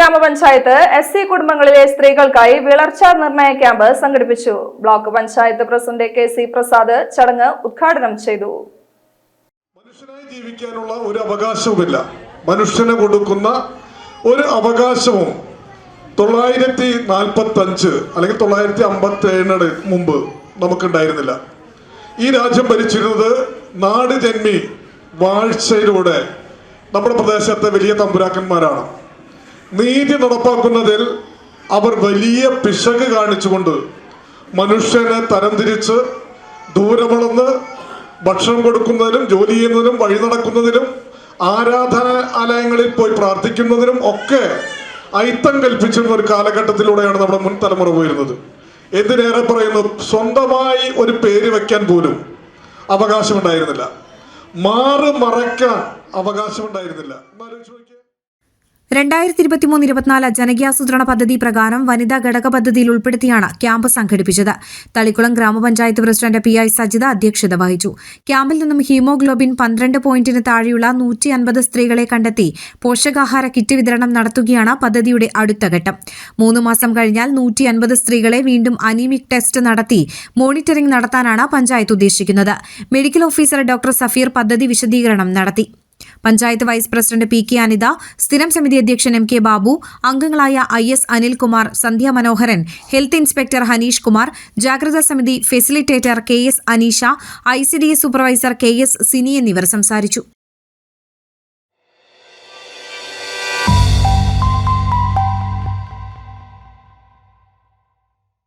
ഗ്രാമപഞ്ചായത്ത് S C കുടുംബങ്ങളിലെ സ്ത്രീകൾക്കായി വിളർച്ച നിർണയ ക്യാമ്പ് സംഘടിപ്പിച്ചു. Block panchayat president K C Prasad ചടങ്ങ് ഉദ്ഘാടനം ചെയ്തു. മനുഷ്യനായി ജീവിക്കാനുള്ള ഒരു അവകാശവുമില്ല. മനുഷ്യന് കൊടുക്കുന്ന ഒരു അവകാശവും തൊള്ളായിരത്തി നാൽപ്പത്തി അഞ്ച് അല്ലെങ്കിൽ തൊള്ളായിരത്തി അമ്പത്തി ഏഴിന് മുമ്പ് നമുക്കുണ്ടായിരുന്നില്ല. ഈ രാജ്യം ഭരിച്ചിരുന്നത് നാട് ജന്മി വാഴ്ചയിലൂടെ നമ്മുടെ പ്രദേശത്തെ വലിയ തമ്പുരാക്കന്മാരാണ്. നീതി നടപ്പാക്കുന്നതിൽ അവർ വലിയ പിശക് കാണിച്ചുകൊണ്ട് മനുഷ്യനെ തരംതിരിച്ച് ദൂരമളന്ന് ഭക്ഷണം കൊടുക്കുന്നതിനും ജോലി ചെയ്യുന്നതിനും വഴി നടക്കുന്നതിനും ആരാധനാലയങ്ങളിൽ പോയി പ്രാർത്ഥിക്കുന്നതിനും ഒക്കെ അയിത്തം കൽപ്പിച്ചിരുന്ന ഒരു കാലഘട്ടത്തിലൂടെയാണ് നമ്മുടെ മുൻ തലമുറ പോയിരുന്നത്. എന്തിനേറെ പറയുന്നു? സ്വന്തമായി ഒരു പേര് വെക്കാൻ പോലും അവകാശമുണ്ടായിരുന്നില്ല. മാറ് മറയ്ക്കാൻ അവകാശമുണ്ടായിരുന്നില്ല. എന്നാലും നോക്കിയേ രണ്ടായിരത്തി ഇരുപത്തിമൂന്ന് ഇരുപത്തിനാല് ജനകീയാസൂത്രണ പദ്ധതി പ്രകാരം വനിതാ ഘടക പദ്ധതിയിൽ ഉൾപ്പെടുത്തിയാണ് ക്യാമ്പ് സംഘടിപ്പിച്ചത്. തളിക്കുളം ഗ്രാമപഞ്ചായത്ത് പ്രസിഡന്റ് പി ഐ സജിത അധ്യക്ഷത വഹിച്ചു. ക്യാമ്പിൽ നിന്നും ഹീമോഗ്ലോബിൻ പന്ത്രണ്ട് പോയിന്റിന് താഴെയുള്ള നൂറ്റി അൻപത് സ്ത്രീകളെ കണ്ടെത്തി പോഷകാഹാര കിറ്റ് വിതരണം നടത്തുകയാണ് പദ്ധതിയുടെ അടുത്ത ഘട്ടം. മൂന്ന് മാസം കഴിഞ്ഞാൽ നൂറ്റി അൻപത് സ്ത്രീകളെ വീണ്ടും അനീമിക് ടെസ്റ്റ് നടത്തി മോണിറ്ററിംഗ് നടത്താനാണ് പഞ്ചായത്ത് ഉദ്ദേശിക്കുന്നത്. മെഡിക്കൽ ഓഫീസർ ഡോക്ടർ സഫീർ പദ്ധതി വിശദീകരണം നടത്തി. Panchayat vice president P K Anitha സ്ഥിരം സമിതി അധ്യക്ഷൻ എം കെ ബാബു അംഗങ്ങളായ I S Anilkumar Sandhya Manoharan health inspector Hanish Kumar ജാഗ്രതാ സമിതി facilitator K S Aneesha I C D S supervisor K S Sini എന്നിവർ സംസാരിച്ചു.